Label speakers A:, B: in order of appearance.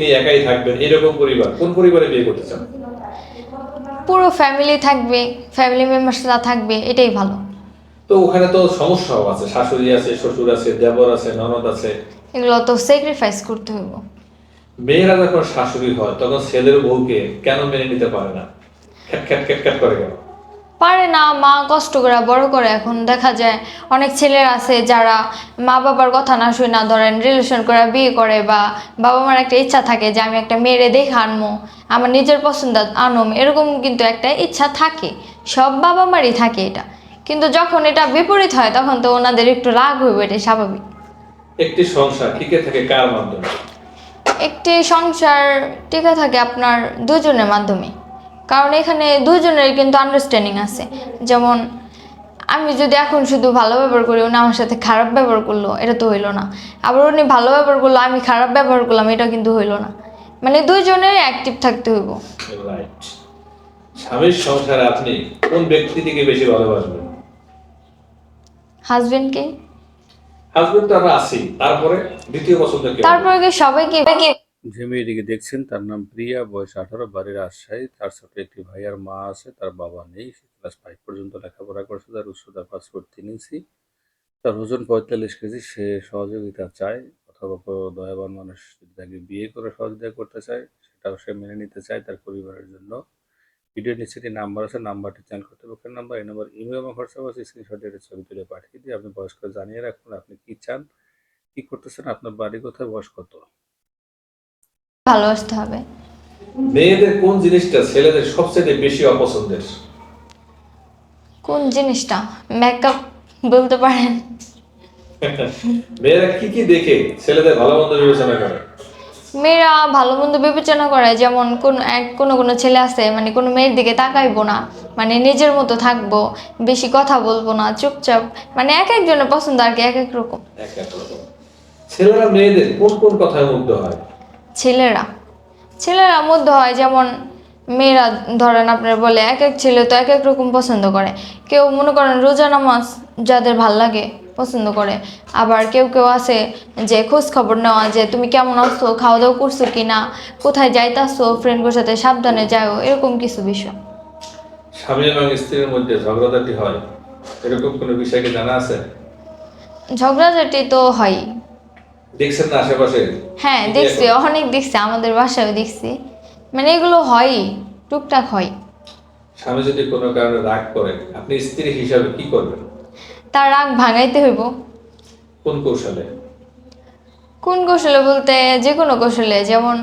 A: নিয়ে একাই থাকবেন এরকম পরিবার। কোন পরিবারে বিয়ে করতে চান?
B: পুরো ফ্যামিলি থাকবে ফ্যামিলি মেম্বার্সরা থাকবে এটাই ভালো।
A: তো ওখানে তো সমস্যাও আছে শাশুড়ি আছে শ্বশুর আছে দেবর আছে ননদ আছে।
B: এগুলো তো স্যাক্রিফাইস করতে হইব।
A: মেয়েরা যখন শাশুড়ি হয় তখন ছেলের বউকে কেন মেনে নিতে পারে না? খ্যাট খ্যাট খ্যাট খ্যাট করে কেন?
B: পারে না মা কষ্ট করে বড় করে এখন দেখা যায়। অনেক ছেলের আছে যারা মা বাবার কথা না শুনে না ধরেন রিলেশন করে বিয়ে করে বা বাবা মার একটা ইচ্ছা থাকে যে আমি একটা মেয়েরে দেখে আনব আমার নিজের পছন্দ আনম এরকম কিন্তু একটা ইচ্ছা থাকে। সব বাবা মারই থাকে এটা। কিন্তু যখন এটা বিপরীত হয় তখন তো ওনাদের একটু রাগ হইবে এটা স্বাভাবিক।
A: একটি সংসার টিকে থাকে কার মাধ্যমে?
B: একটি সংসার টিকে থাকে আপনার দুজনের মাধ্যমে। কারণ এখানে দুজনের কিন্তু আন্ডারস্ট্যান্ডিং আছে। যেমন আমি যদি এখন শুধু ভালো ব্যবহার করি উনি আমার সাথে খারাপ ব্যবহার করল এটা তো হইল না। আবার উনি ভালো ব্যবহার করল আমি খারাপ ব্যবহার করলাম এটা কিন্তু হইল না। মানে দুইজনের অ্যাক্টিভ থাকতে হইব।
A: স্বামীর সংসারে আপনি কোন ব্যক্তিটিকে বেশি ভালোবাসবেন?
B: হাজবেন্ডকে
A: হাজবেন্ড তো আমরা আছি। তারপরে দ্বিতীয় পছন্দ কে
B: তারপরে কি সবাইকে
C: যে মেয়েটিকে দেখছেন তার নাম প্রিয়া, বয়স আঠারো, বাড়ির রাজশাহী তার সাথে একটি ভাই আর মা আছে, তার বাবা নেই। সে ক্লাস ফাইভ পর্যন্ত লেখাপড়া করছে, তার উচ্চতা পাসপোর্ট তিন ইঞ্চি তার ওজন পঁয়তাল্লিশ কেজি, সে সহযোগিতা চায় অথবা কোনো দয়াবান মানুষ যদি তাকে বিয়ে করে সহযোগিতা করতে চায়, সেটাও সে মেনে নিতে চায় তার পরিবারের জন্য। ভিডিও নিচে একটি নাম্বার আছে নাম্বারটি চ্যানেল কর্তৃপক্ষের নাম্বার এই নাম্বার ইমেল এবং হোয়াটসঅ্যাপ আছে। স্ক্রিনশট দিয়ে ছবি তুলে পাঠিয়ে দিয়ে আপনি বয়স্ক জানিয়ে রাখুন, আপনি কী চান, কী করতেছেন, আপনার বাড়ি কোথায়, বয়স কত?
B: ভালোবাসতে হবে।
A: মেয়েদের কোন জিনিসটা ছেলেদের সবচেয়ে বেশি অপছন্দের?
B: কোন জিনিসটা? মেকআপ বলতে পারেন।
A: মেয়েরা কি কি দেখে ছেলেদের ভালো মন্দ বিবেচনা করে?
B: মেয়েরা ভালো মন্দ বিবেচনা করে যেমন কোন এক কোনো কোনো ছেলে আছে মানে কোনো মেয়ের দিকে তাকাইবো না মানে নিজের মতো থাকব বেশি কথা বলব না চুপচাপ মানে এক একজনের পছন্দ আর কি এক এক রকম।
A: এক এক রকম। ছেলেরা মেয়েদের কোন কোন কথায় মুগ্ধ হয়?
B: ছেলেরা। ছেলেরা মধ্যে হয় যেমন মেয়েরা ধরেন আপনার বলে এক এক ছেলে তো এক এক রকম পছন্দ করে। কেউ মনে করেন রোজা নামাজ যাদের ভালো লাগে পছন্দ করে। আবার কেউ কেউ আছে যে খোঁজ খবর নেওয়া যে তুমি কেমন আছো খাওয়া দাওয়া করছ কি না কোথায় যাইতাছো ফ্রেন্ডদের সাথে সাবধানে যাও এরকম কিছু বিষয়।
A: স্বামী এবং স্ত্রীর মধ্যে ঝগড়াঝাটি হয়? এরকম কোনো বিষয় কি জানা আছে?
B: ঝগড়াঝাটি তো হয়।
A: দেখছেন না আশেপাশে?
B: হ্যাঁ দেখছি অনেক দেখছি আমাদের বাসায়ও দেখছি। মানে এগুলো হয়ই টুকটাক হয়
A: স্বামী যদি কোনো কারণে রাগ করে আপনি স্ত্রী হিসাবে কি করবেন?
B: তার রাগ ভাঙাইতে হইব।
A: কোন কৌশলে?
B: কোন কৌশলে বলতে যে কোনো কৌশলে যেমন